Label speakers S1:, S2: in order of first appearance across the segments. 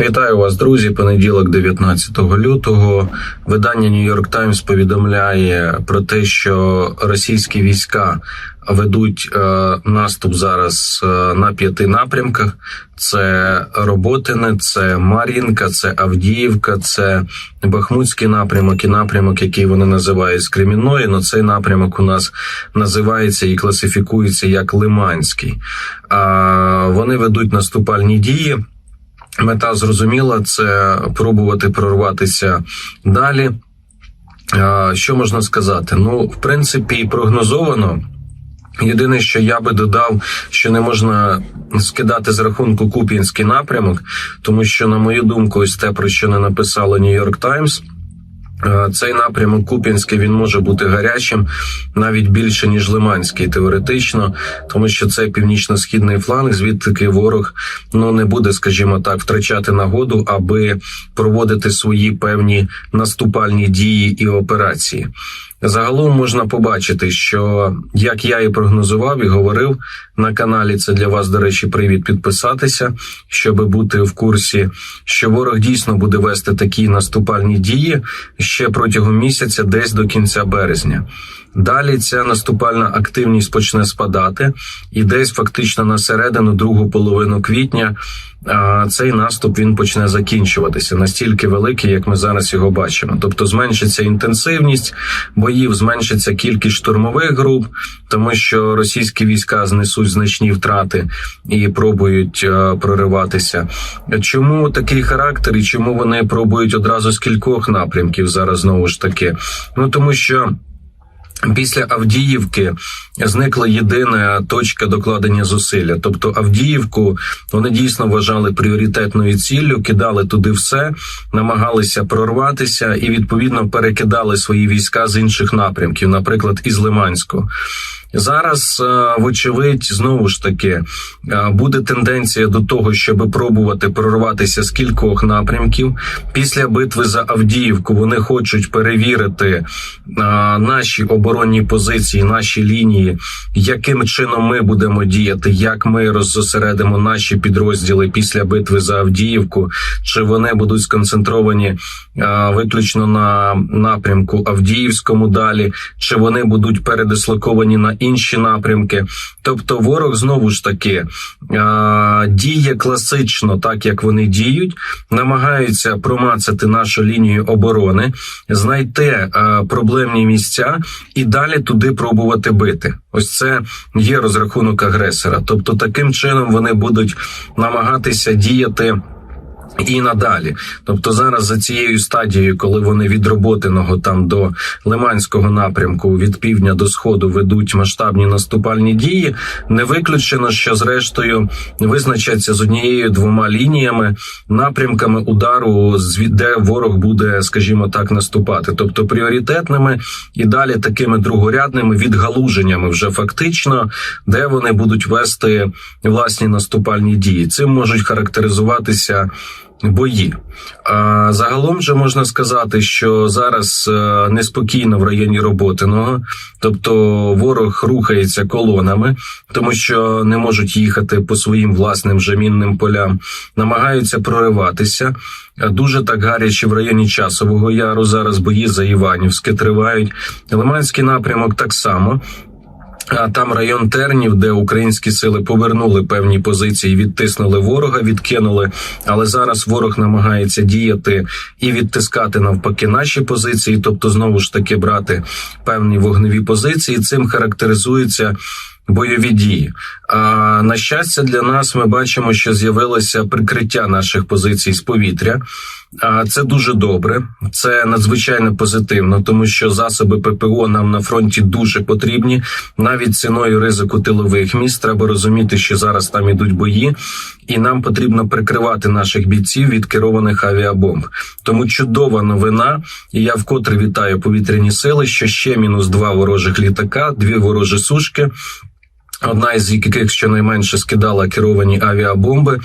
S1: Вітаю вас, друзі. Понеділок, 19 лютого. Видання York Times повідомляє про те, що російські війська ведуть е, наступ зараз е, на п'яти напрямках: це Роботине, це Мар'їнка, це Авдіївка, це Бахмутський напрямок і напрямок, який вони називають з. Но цей напрямок у нас називається і класифікується як Лиманський. Вони ведуть наступальні дії. Мета зрозуміла це пробувати прорватися далі. Що можна сказати? Ну, в принципі, прогнозовано. Єдине, що я би додав, що не можна скидати з рахунку Куп'янський напрямок, тому що, на мою думку, ось те, про що не написало Нью-Йорк е, цей напрямок Куп'янський він може бути гарячим навіть більше ніж Лиманський, теоретично, тому що це північно-східний фланг, звідки ворог ну не буде, скажімо так, втрачати нагоду, аби проводити свої певні наступальні дії і операції. Загалом можна побачити, що як я і прогнозував і говорив на каналі, це для вас, до речі, привід підписатися, щоб бути в курсі, що ворог дійсно буде вести такі наступальні дії ще протягом місяця, десь до кінця березня. Далі ця наступальна активність почне спадати, і десь фактично на середину, другу половину квітня цей наступ він почне закінчуватися настільки великий, як ми зараз його бачимо. Тобто зменшиться інтенсивність боїв, зменшиться кількість штурмових груп, тому що російські війська знесуть значні втрати і пробують прориватися. Чому такий характер і чому вони пробують одразу з кількох напрямків зараз знову ж таки? Ну тому що. Після Авдіївки зникла єдина точка докладення зусилля. Тобто Авдіївку вони дійсно вважали пріоритетною ціллю, кидали туди все, намагалися прорватися і відповідно перекидали свої війська з інших напрямків, наприклад, із Лиманського. Зараз, е, вочевидь, знову ж таки е, буде тенденція до того, щоб пробувати прорватися з кількох напрямків. Після битви за Авдіївку вони хочуть перевірити е, наші оборонні позиції, наші лінії, яким чином ми будемо діяти, як ми роззосередимо наші підрозділи після битви за Авдіївку, чи вони будуть сконцентровані виключно на напрямку Авдіївському далі, чи вони будуть передислоковані на інші напрямки. Тобто, ворог знову ж таки діє класично, так як вони діють, намагаються промацати нашу лінію оборони, знайти проблемні місця і далі туди пробувати бити. Ось це є розрахунок агресора. Тобто, таким чином вони будуть намагатися діяти. І надалі, тобто зараз за цією стадією, коли вони від роботиного там до Лиманського напрямку від півдня до сходу ведуть масштабні наступальні дії, не виключено, що зрештою визначаться з однією двома лініями напрямками удару, де ворог буде, скажімо так, наступати, тобто пріоритетними і далі такими другорядними відгалуженнями, вже фактично, де вони будуть вести власні наступальні дії. Цим можуть характеризуватися бої. Загалом же можна сказати, що зараз е, неспокійно в районі Роботиного, тобто ворог рухається колонами, тому що не можуть їхати по своїм власним же мінним полям, намагаються прориватися. Дуже так гаряче в районі часового яру. Зараз бої за Іванівське тривають. Лиманський напрямок так само. Там район Тернів, де українські сили повернули певні позиції, відтиснули ворога, відкинули. Але зараз ворог намагається діяти і відтискати навпаки наші позиції, тобто знову ж таки брати певні вогневі позиції. Цим характеризується. Бойові дії. А на щастя, для нас ми бачимо, що з'явилося прикриття наших позицій з повітря. А це дуже добре, це надзвичайно позитивно, тому що засоби ППО нам на фронті дуже потрібні. Навіть ціною ризику тилових міст треба розуміти, що зараз там ідуть бої, і нам потрібно прикривати наших бійців від керованих авіабомб. Тому чудова новина, і я вкотре вітаю повітряні сили. Що ще мінус два ворожих літака, дві ворожі сушки. Одна із яких щонайменше скидала керовані авіабомби.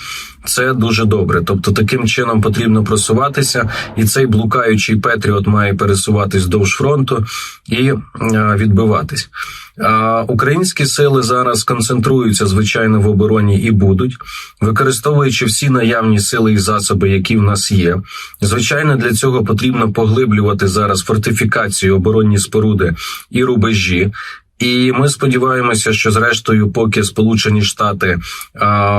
S1: Це дуже добре. Тобто, таким чином потрібно просуватися, і цей блукаючий Петріот має пересуватись вздовж фронту і е, відбиватись. Українські сили зараз концентруються звичайно в обороні і будуть, використовуючи всі наявні сили і засоби, які в нас є. Звичайно, для цього потрібно поглиблювати зараз фортифікацію, оборонні споруди і рубежі. І ми сподіваємося, що зрештою, поки Сполучені Штати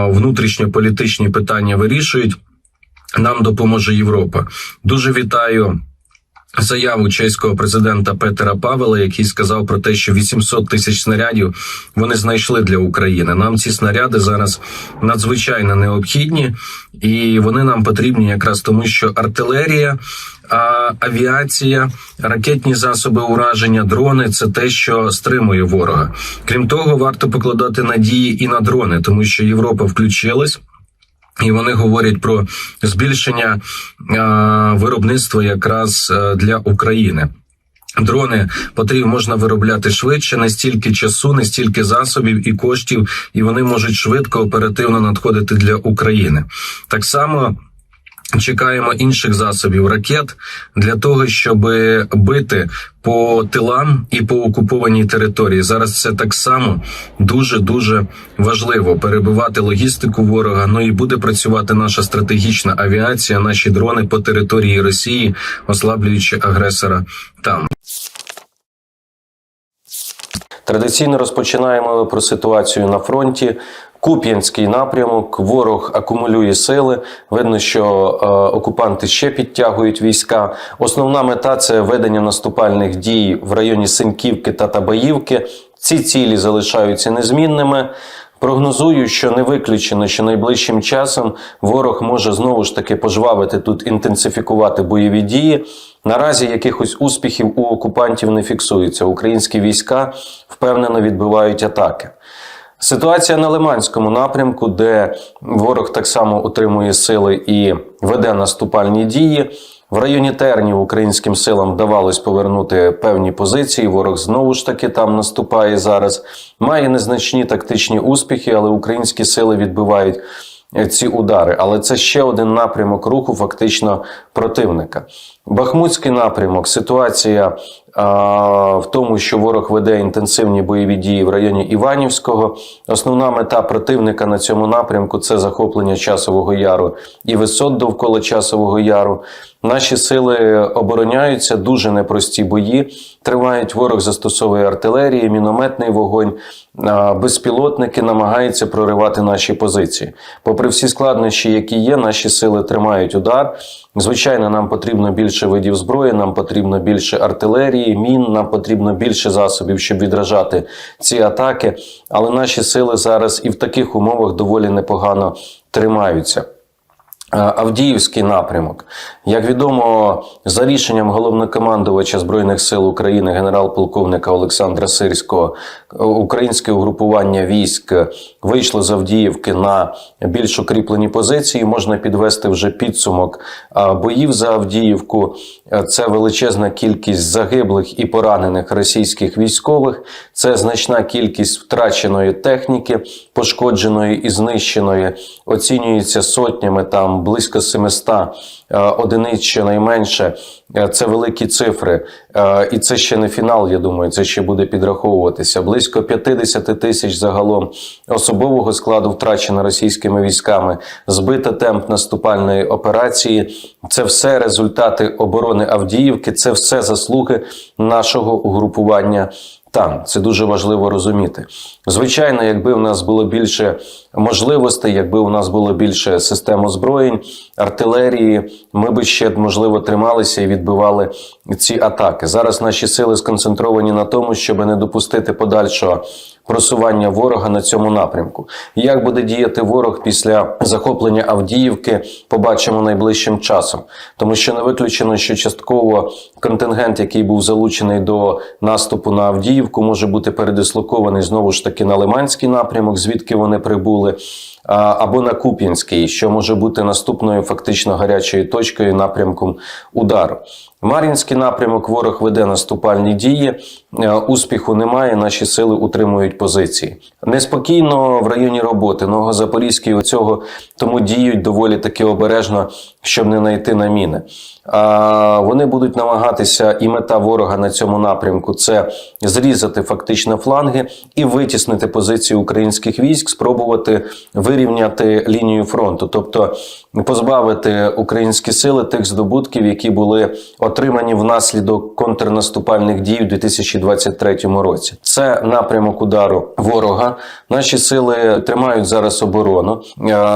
S1: внутрішньополітичні питання вирішують, нам допоможе Європа. Дуже вітаю. Заяву чеського президента Петера Павела, який сказав про те, що 800 тисяч снарядів вони знайшли для України. Нам ці снаряди зараз надзвичайно необхідні, і вони нам потрібні якраз тому, що артилерія, авіація, ракетні засоби ураження, дрони це те, що стримує ворога. Крім того, варто покладати надії і на дрони, тому що Європа включилась. І вони говорять про збільшення виробництва якраз е, для України. Дрони потрібно можна виробляти швидше, не стільки часу, не стільки засобів і коштів, і вони можуть швидко оперативно надходити для України. Так само. Чекаємо інших засобів ракет для того, щоб бити по тилам і по окупованій території. Зараз це так само дуже дуже важливо перебивати логістику ворога. Ну і буде працювати наша стратегічна авіація, наші дрони по території Росії, ослаблюючи агресора там. Традиційно розпочинаємо про ситуацію на фронті. Куп'янський напрямок, ворог акумулює сили. Видно, що е, окупанти ще підтягують війська. Основна мета це ведення наступальних дій в районі Синьківки та Табаївки. Ці цілі залишаються незмінними. Прогнозую, що не виключено, що найближчим часом ворог може знову ж таки пожвавити тут, інтенсифікувати бойові дії. Наразі якихось успіхів у окупантів не фіксується. Українські війська впевнено відбивають атаки. Ситуація на Лиманському напрямку, де ворог так само утримує сили і веде наступальні дії. В районі Тернів українським силам вдавалось повернути певні позиції. Ворог знову ж таки там наступає зараз. Має незначні тактичні успіхи, але українські сили відбивають ці удари. Але це ще один напрямок руху, фактично противника. Бахмутський напрямок. Ситуація а, в тому, що ворог веде інтенсивні бойові дії в районі Іванівського. Основна мета противника на цьому напрямку це захоплення часового яру і висот довкола часового яру. Наші сили обороняються дуже непрості бої. Тривають ворог застосовує артилерії, мінометний вогонь, а, безпілотники намагаються проривати наші позиції. Попри всі складнощі, які є, наші сили тримають удар. Звичайно, нам потрібно більше видів зброї, нам потрібно більше артилерії, мін, нам потрібно більше засобів, щоб відражати ці атаки. Але наші сили зараз і в таких умовах доволі непогано тримаються. Авдіївський напрямок, як відомо, за рішенням головнокомандувача збройних сил України генерал-полковника Олександра Сирського, українське угрупування військ вийшло з Авдіївки на більш укріплені позиції. Можна підвести вже підсумок боїв за Авдіївку. Це величезна кількість загиблих і поранених російських військових. Це значна кількість втраченої техніки, пошкодженої і знищеної. Оцінюється сотнями там близько 700 одиниць щонайменше. Це великі цифри, і це ще не фінал. Я думаю, це ще буде підраховуватися. Близько 50 тисяч загалом особового складу втрачено російськими військами. Збита темп наступальної операції. Це все результати оборони Авдіївки. Це все заслуги нашого угрупування. Там це дуже важливо розуміти. Звичайно, якби в нас було більше можливостей, якби у нас було більше систем озброєнь, артилерії, ми би ще можливо трималися і відбивали ці атаки. Зараз наші сили сконцентровані на тому, щоб не допустити подальшого просування ворога на цьому напрямку. Як буде діяти ворог після захоплення Авдіївки, побачимо найближчим часом, тому що не виключено, що частково контингент, який був залучений до наступу на Авдіївку, може бути передислокований знову ж таки на Лиманський напрямок, звідки вони прибули. Або на Куп'янський, що може бути наступною фактично гарячою точкою напрямком удару. Мар'їнський напрямок ворог веде наступальні дії. Е, Успіху немає. Наші сили утримують позиції. Неспокійно в районі роботи Новозапорізький у цього тому діють доволі таки обережно, щоб не знайти на міни. Вони будуть намагатися, і мета ворога на цьому напрямку це зрізати фактично фланги і витіснити позиції українських військ, спробувати вирівняти лінію фронту, тобто позбавити українські сили тих здобутків, які були отримані внаслідок контрнаступальних дій у 2023 році. Це напрямок удару ворога. Наші сили тримають зараз оборону,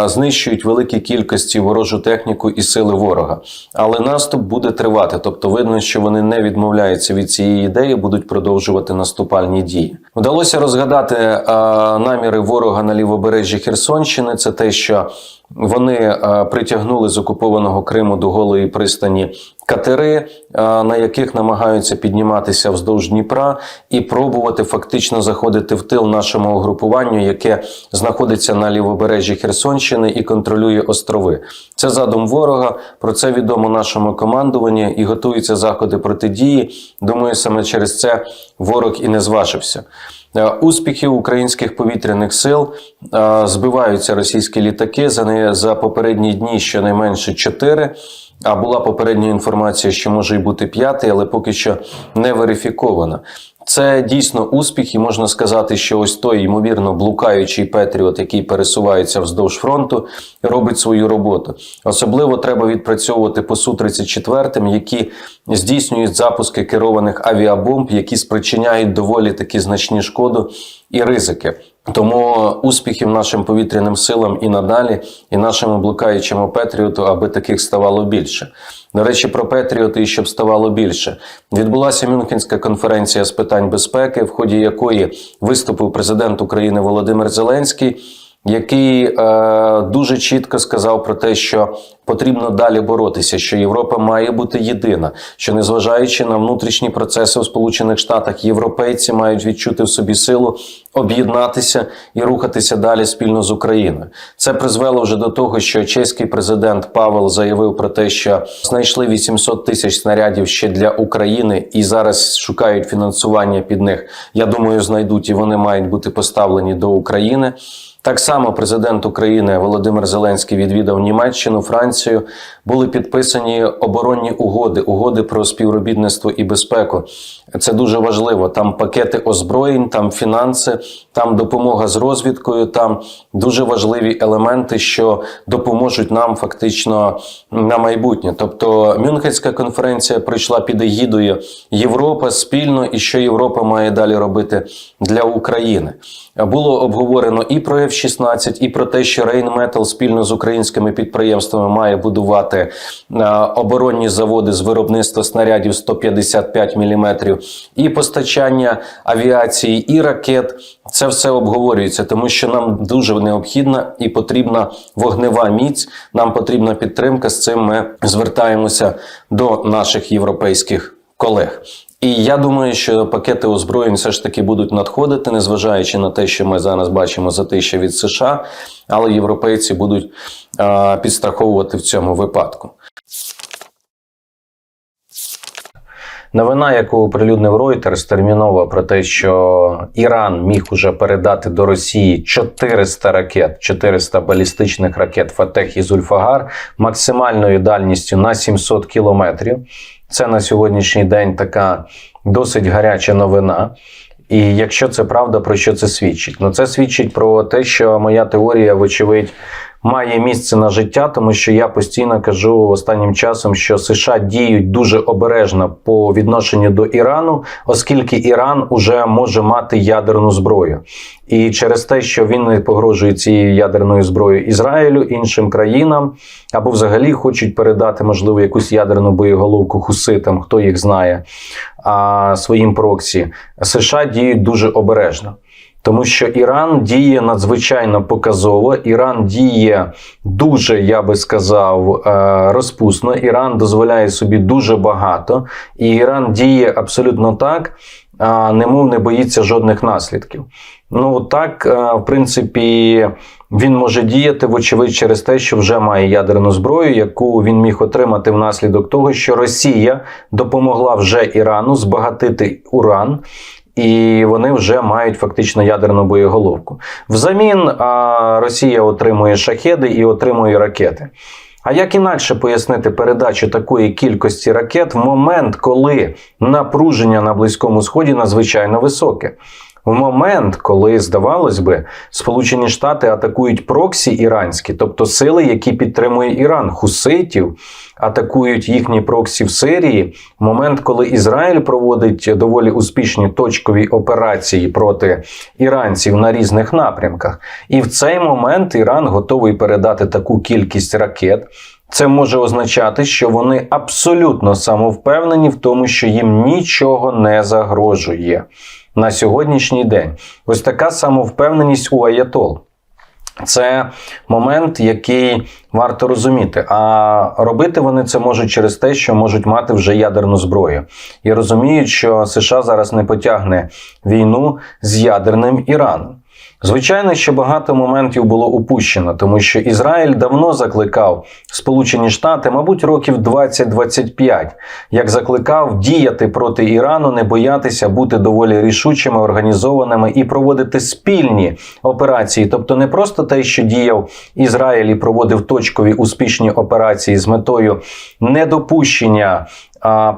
S1: знищують великі кількості ворожу техніку і сили ворога. Але наступ буде тривати, тобто видно, що вони не відмовляються від цієї ідеї, будуть продовжувати наступальні дії. Вдалося розгадати е, наміри ворога на лівобережжі Херсонщини. Це те, що вони е, притягнули з окупованого Криму до голої пристані катери, е, на яких намагаються підніматися вздовж Дніпра і пробувати фактично заходити в тил нашому угрупуванню, яке знаходиться на лівобережжі Херсонщини і контролює острови. Це задум ворога. Про це відомо нашому командуванні і готуються заходи протидії. Думаю, саме через це ворог і не зважився. Е, Успіхи українських повітряних сил е, збиваються російські літаки за не за попередні дні щонайменше 4. А була попередня інформація, що може й бути п'ятий, але поки що не верифікована. Це дійсно успіх, і можна сказати, що ось той ймовірно блукаючий Петріот, який пересувається вздовж фронту, робить свою роботу. Особливо треба відпрацьовувати по су 34 які здійснюють запуски керованих авіабомб, які спричиняють доволі такі значні шкоду і ризики. Тому успіхів нашим повітряним силам і надалі, і нашому блукаючому Петріоту, аби таких ставало більше. До речі, про Петріоти щоб ставало більше. Відбулася Мюнхенська конференція з питань безпеки, в ході якої виступив президент України Володимир Зеленський. Який е, дуже чітко сказав про те, що потрібно далі боротися, що Європа має бути єдина, що незважаючи на внутрішні процеси у Сполучених Штатах, європейці мають відчути в собі силу об'єднатися і рухатися далі спільно з Україною. Це призвело вже до того, що чеський президент Павел заявив про те, що знайшли 800 тисяч снарядів ще для України і зараз шукають фінансування під них. Я думаю, знайдуть і вони мають бути поставлені до України. Так само президент України Володимир Зеленський відвідав Німеччину, Францію. Були підписані оборонні угоди, угоди про співробітництво і безпеку. Це дуже важливо. Там пакети озброєнь, там фінанси, там допомога з розвідкою. Там дуже важливі елементи, що допоможуть нам фактично на майбутнє. Тобто Мюнхенська конференція прийшла під егідою Європа спільно, і що Європа має далі робити для України. Було обговорено і про F-16, і про те, що Рейнметал спільно з українськими підприємствами має будувати е, оборонні заводи з виробництва снарядів 155 мм, і постачання авіації, і ракет. Це все обговорюється, тому що нам дуже необхідна і потрібна вогнева міць. Нам потрібна підтримка. З цим ми звертаємося до наших європейських колег. І я думаю, що пакети озброєнь все ж таки будуть надходити, незважаючи на те, що ми зараз бачимо затища від США, але європейці будуть а, підстраховувати в цьому випадку. Новина, яку оприлюднив Reuters, термінова про те, що Іран міг уже передати до Росії 400 ракет, 400 балістичних ракет Фатех і Зульфагар максимальною дальністю на 700 кілометрів. Це на сьогоднішній день така досить гаряча новина. І якщо це правда, про що це свідчить? Ну це свідчить про те, що моя теорія, вочевидь, має місце на життя, тому що я постійно кажу останнім часом, що США діють дуже обережно по відношенню до Ірану, оскільки Іран уже може мати ядерну зброю. І через те, що він не погрожує цією ядерною зброєю Ізраїлю, іншим країнам, або взагалі хочуть передати, можливо, якусь ядерну боєголовку хуситам, хто їх знає, а своїм проксі, США діють дуже обережно. Тому що Іран діє надзвичайно показово, Іран діє дуже, я би сказав, е, розпусно. Іран дозволяє собі дуже багато, і Іран діє абсолютно так, немов не боїться жодних наслідків. Ну так, е, в принципі, Він може діяти, вочевидь, через те, що вже має ядерну зброю, яку він міг отримати внаслідок того, що Росія допомогла вже Ірану збагатити уран. І вони вже мають фактично ядерну боєголовку. Взамін а, Росія отримує шахеди і отримує ракети. А як інакше пояснити передачу такої кількості ракет в момент, коли напруження на Близькому Сході надзвичайно високе? В момент, коли, здавалось би, Сполучені Штати атакують проксі іранські, тобто сили, які підтримує Іран, хуситів, атакують їхні проксі в Сирії, в момент, коли Ізраїль проводить доволі успішні точкові операції проти іранців на різних напрямках, і в цей момент Іран готовий передати таку кількість ракет. Це може означати, що вони абсолютно самовпевнені в тому, що їм нічого не загрожує на сьогоднішній день. Ось така самовпевненість у Аятол. Це момент, який варто розуміти. А робити вони це можуть через те, що можуть мати вже ядерну зброю. І розуміють, що США зараз не потягне війну з ядерним Іраном. Звичайно, що багато моментів було упущено, тому що Ізраїль давно закликав Сполучені Штати, мабуть, років 20-25, як закликав діяти проти Ірану, не боятися бути доволі рішучими, організованими і проводити спільні операції, тобто не просто те, що діяв Ізраїль і проводив точкові успішні операції з метою недопущення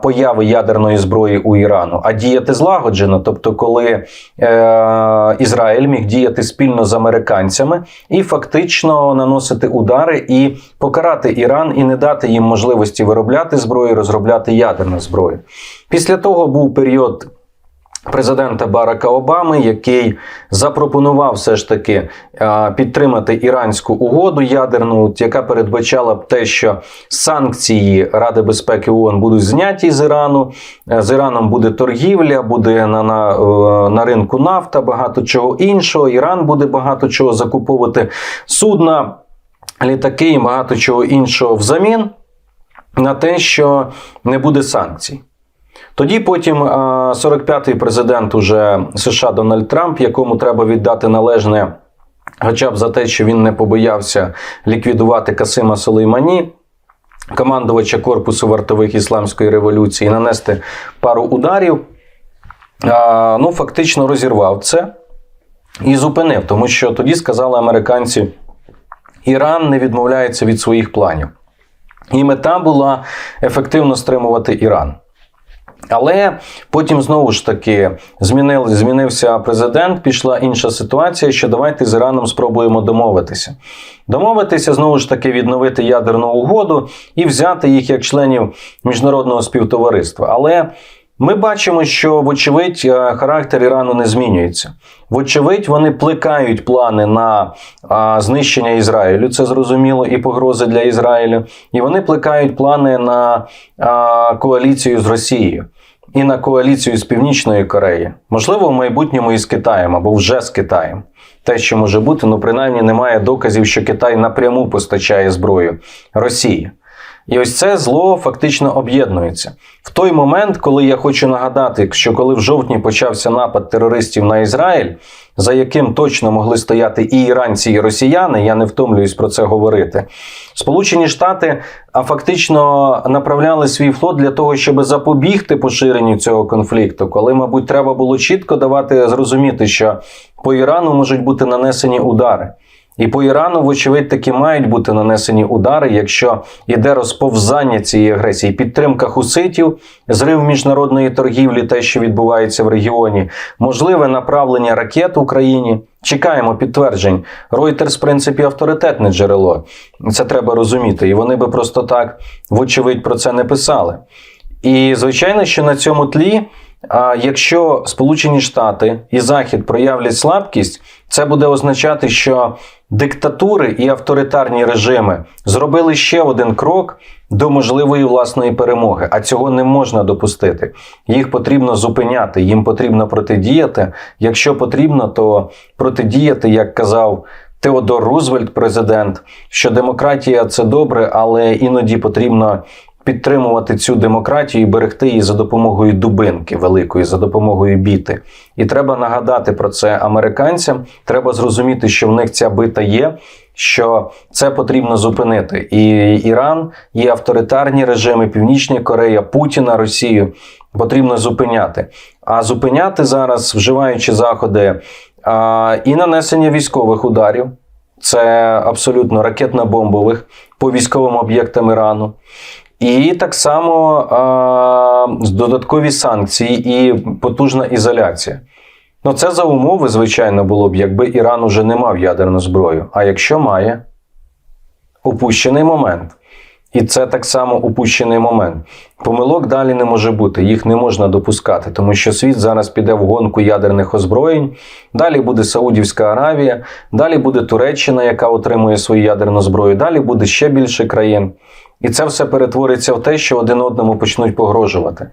S1: появи ядерної зброї у Ірану, а діяти злагоджено, тобто, коли е, Ізраїль міг діяти спільно з американцями і фактично наносити удари і покарати Іран і не дати їм можливості виробляти зброю, розробляти ядерну зброю. Після того був період президента Барака Обами, який запропонував все ж таки підтримати іранську угоду ядерну, яка передбачала б те, що санкції Ради безпеки ООН будуть зняті з Ірану. Е, з Іраном буде торгівля, буде на, на, е, на ринку нафта, багато чого іншого. Іран буде багато чого закуповувати судна, літаки і багато чого іншого взамін на те, що не буде санкцій. Тоді потім 45-й президент уже США Дональд Трамп, якому треба віддати належне, хоча б за те, що він не побоявся ліквідувати Касима Солеймані, командувача корпусу вартових ісламської революції, нанести пару ударів. Ну, фактично розірвав це і зупинив, тому що тоді сказали американці: Іран не відмовляється від своїх планів. І мета була ефективно стримувати Іран. Але потім знову ж таки змінив, змінився президент, пішла інша ситуація, що давайте з Іраном спробуємо домовитися. Домовитися, знову ж таки, відновити ядерну угоду і взяти їх як членів міжнародного співтовариства. Але ми бачимо, що, вочевидь, е, характер Ірану не змінюється. Вочевидь, вони плекають плани на а, знищення Ізраїлю. Це зрозуміло, і погрози для Ізраїлю. І вони плекають плани на а, коаліцію з Росією і на коаліцію з Північної Кореї. Можливо, в майбутньому і з Китаєм або вже з Китаєм. Те, що може бути, ну принаймні немає доказів, що Китай напряму постачає зброю Росії. І ось це зло фактично об'єднується в той момент, коли я хочу нагадати, що коли в жовтні почався напад терористів на Ізраїль, за яким точно могли стояти і іранці, і росіяни, я не втомлююсь про це говорити. Сполучені Штати а фактично направляли свій флот для того, щоб запобігти поширенню цього конфлікту, коли, мабуть, треба було чітко давати зрозуміти, що по Ірану можуть бути нанесені удари. І по Ірану, вочевидь, таки мають бути нанесені удари, якщо йде розповзання цієї агресії, підтримка хуситів, зрив міжнародної торгівлі, те, що відбувається в регіоні, можливе направлення ракет Україні. Чекаємо підтверджень. Reuters, в принципі, авторитетне джерело. Це треба розуміти. І вони би просто так, вочевидь, про це не писали. І звичайно, що на цьому тлі. А якщо Сполучені Штати і Захід проявлять слабкість, це буде означати, що диктатури і авторитарні режими зробили ще один крок до можливої власної перемоги, а цього не можна допустити. Їх потрібно зупиняти, їм потрібно протидіяти. Якщо потрібно, то протидіяти, як казав. Теодор Рузвельт, президент, що демократія це добре, але іноді потрібно підтримувати цю демократію і берегти її за допомогою дубинки великої, за допомогою біти. І треба нагадати про це американцям. Треба зрозуміти, що в них ця бита є. Що це потрібно зупинити, і Іран, і авторитарні режими, Північна Корея, Путіна, Росію потрібно зупиняти. А зупиняти зараз, вживаючи заходи а, і нанесення військових ударів, це абсолютно ракетно-бомбових по військовим об'єктам Ірану. І так само а, додаткові санкції і потужна ізоляція. Ну, це за умови, звичайно, було б, якби Іран уже не мав ядерну зброю. А якщо має, упущений момент. І це так само упущений момент. Помилок далі не може бути, їх не можна допускати, тому що світ зараз піде в гонку ядерних озброєнь. Далі буде Саудівська Аравія, далі буде Туреччина, яка отримує свою ядерну зброю, далі буде ще більше країн. І це все перетвориться в те, що один одному почнуть погрожувати.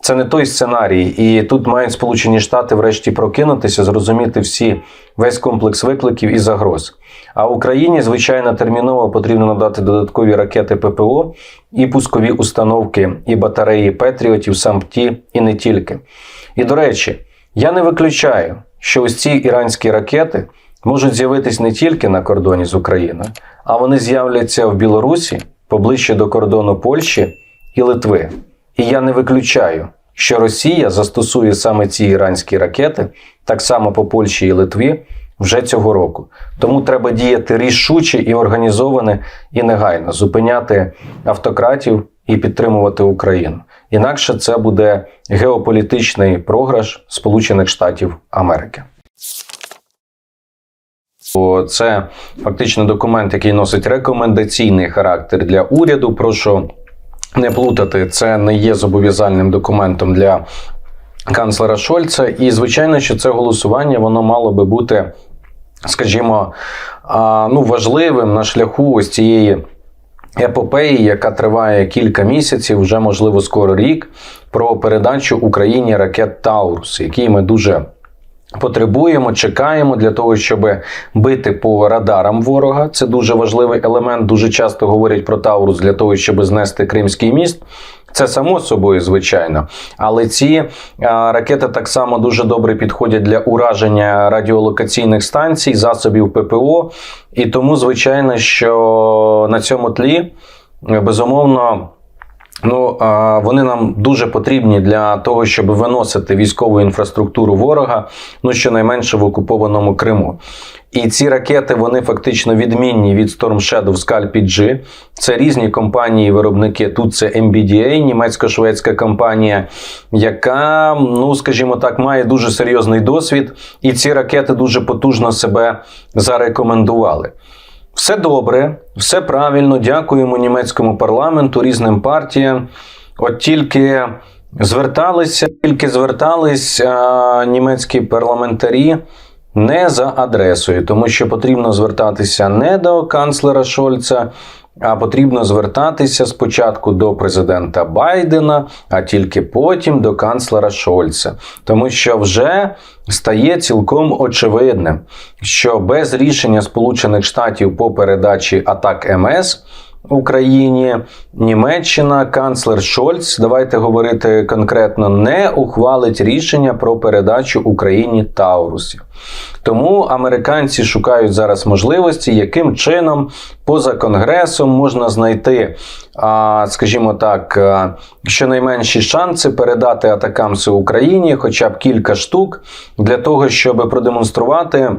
S1: Це не той сценарій, і тут мають Сполучені Штати врешті прокинутися, зрозуміти всі весь комплекс викликів і загроз. А Україні, звичайно, терміново потрібно надати додаткові ракети ППО і пускові установки, і батареї Петріотів, САМПТІ, і не тільки. І до речі, я не виключаю, що ось ці іранські ракети можуть з'явитись не тільки на кордоні з Україною, а вони з'являться в Білорусі поближче до кордону Польщі і Литви. І я не виключаю, що Росія застосує саме ці іранські ракети так само по Польщі і Литві вже цього року. Тому треба діяти рішуче і організоване і негайно зупиняти автократів і підтримувати Україну. Інакше це буде геополітичний програш Сполучених Штатів Америки. Це фактично документ, який носить рекомендаційний характер для уряду. Прошу не плутати, це не є зобов'язальним документом для канцлера Шольца. І, звичайно, що це голосування воно мало би бути, скажімо, ну, важливим на шляху ось цієї. Епопеї, яка триває кілька місяців, вже можливо скоро рік, про передачу Україні ракет Таурус, які ми дуже Потребуємо, чекаємо для того, щоб бити по радарам ворога. Це дуже важливий елемент. Дуже часто говорять про Таурус для того, щоб знести Кримський міст. Це само собою, звичайно. Але ці а, ракети так само дуже добре підходять для ураження радіолокаційних станцій, засобів ППО. І тому, звичайно, що на цьому тлі безумовно. Ну, вони нам дуже потрібні для того, щоб виносити військову інфраструктуру ворога, ну щонайменше в окупованому Криму. І ці ракети вони фактично відмінні від Storm Shadow Scalp G. Це різні компанії-виробники. Тут це MBDA, німецько-шведська компанія, яка, ну скажімо так, має дуже серйозний досвід, і ці ракети дуже потужно себе зарекомендували. Все добре, все правильно. Дякуємо німецькому парламенту, різним партіям. От тільки зверталися, тільки звертались а, німецькі парламентарі не за адресою, тому що потрібно звертатися не до канцлера Шольца, а потрібно звертатися спочатку до президента Байдена, а тільки потім до канцлера Шольца. Тому що вже стає цілком очевидним, що без рішення Сполучених Штатів по передачі атак МС. Україні Німеччина, канцлер Шольц, давайте говорити конкретно, не ухвалить рішення про передачу Україні Таурусів. Тому американці шукають зараз можливості, яким чином поза конгресом можна знайти, скажімо так, щонайменші шанси передати атакамси Україні, хоча б кілька штук, для того, щоб продемонструвати.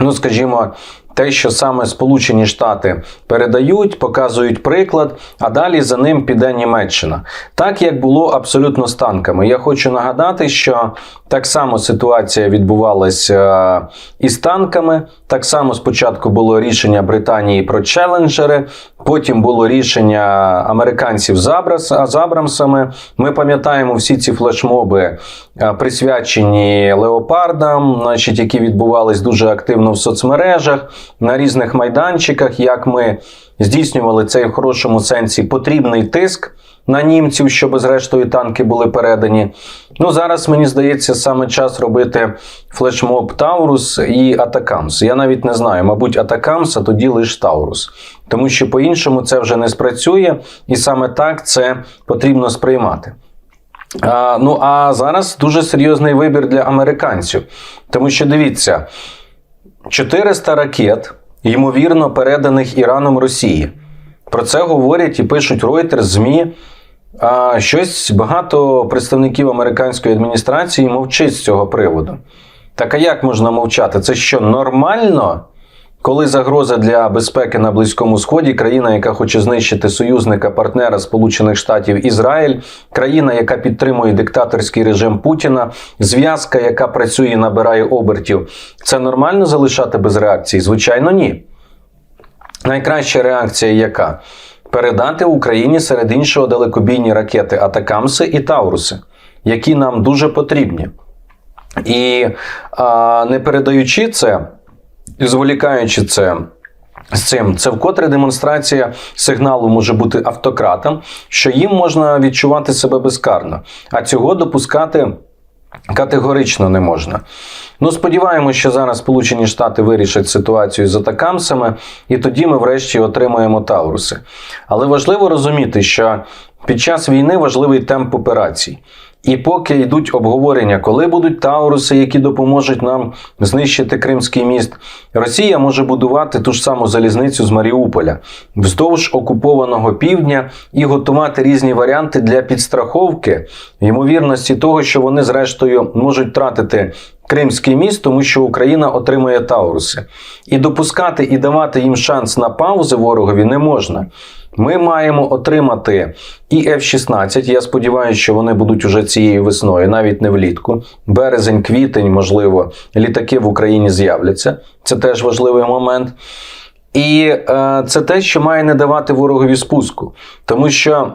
S1: Ну, скажімо, те, що саме Сполучені Штати передають, показують приклад, а далі за ним піде Німеччина. Так як було абсолютно з танками. Я хочу нагадати, що так само ситуація відбувалася е, із танками. Так само спочатку було рішення Британії про челенджери, потім було рішення американців з Абрамсами. Ми пам'ятаємо всі ці флешмоби, е, присвячені леопардам, значить, які відбувались дуже активно в соцмережах на різних майданчиках, як ми здійснювали цей в хорошому сенсі потрібний тиск на німців, щоб зрештою танки були передані. Ну зараз мені здається саме час робити флешмоб Таурус і Атакамс. Я навіть не знаю, мабуть, Атакамс, а тоді лише Таурус. Тому що по-іншому це вже не спрацює, і саме так це потрібно сприймати. А, ну а зараз дуже серйозний вибір для американців. Тому що дивіться, 400 ракет, ймовірно, переданих Іраном Росії. Про це говорять і пишуть Reuters, ЗМІ. А щось багато представників американської адміністрації мовчить з цього приводу. Так а як можна мовчати? Це що нормально? Коли загроза для безпеки на Близькому Сході, країна, яка хоче знищити союзника, партнера Сполучених Штатів Ізраїль, країна, яка підтримує диктаторський режим Путіна, зв'язка, яка працює і набирає обертів, це нормально залишати без реакції? Звичайно, ні. Найкраща реакція яка? Передати Україні серед іншого далекобійні ракети Атакамси і Тауруси, які нам дуже потрібні. І а, не передаючи це, зволікаючи це з цим, це вкотре демонстрація сигналу може бути автократам, що їм можна відчувати себе безкарно, а цього допускати. Категорично не можна. Ну, сподіваємося, що зараз Сполучені Штати вирішать ситуацію з атакамсами, і тоді ми врешті отримаємо Тауруси. Але важливо розуміти, що під час війни важливий темп операцій. І поки йдуть обговорення, коли будуть Тауруси, які допоможуть нам знищити Кримський міст, Росія може будувати ту ж саму залізницю з Маріуполя вздовж окупованого півдня і готувати різні варіанти для підстраховки ймовірності того, що вони зрештою можуть втратити Кримський міст, тому що Україна отримує Тауруси. І допускати і давати їм шанс на паузи ворогові не можна. Ми маємо отримати і F-16. Я сподіваюся, що вони будуть уже цією весною, навіть не влітку. Березень, квітень, можливо, літаки в Україні з'являться. Це теж важливий момент. І е, це те, що має не давати ворогові спуску. Тому що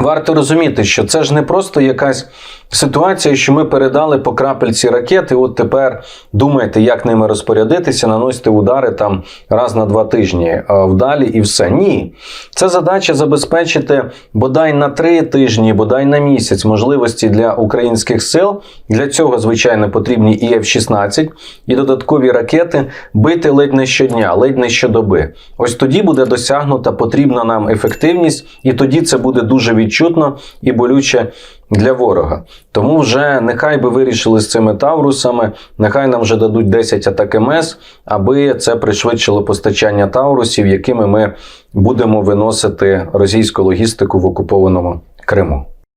S1: варто розуміти, що це ж не просто якась ситуація, що ми передали по крапельці ракети, от тепер думаєте, як ними розпорядитися, наносити удари там раз на два тижні е, вдалі і все. Ні. Це задача забезпечити бодай на три тижні, бодай на місяць можливості для українських сил. Для цього, звичайно, потрібні і F-16, і додаткові ракети бити ледь не щодня, ледь не щодоби. Ось тоді буде досягнута потрібна нам ефективність, і тоді це буде дуже відчутно і болюче для ворога. Тому вже нехай би вирішили з цими Таурусами, нехай нам вже дадуть 10 атак МС, аби це пришвидшило постачання Таурусів, якими ми будемо виносити російську логістику в окупованому Криму.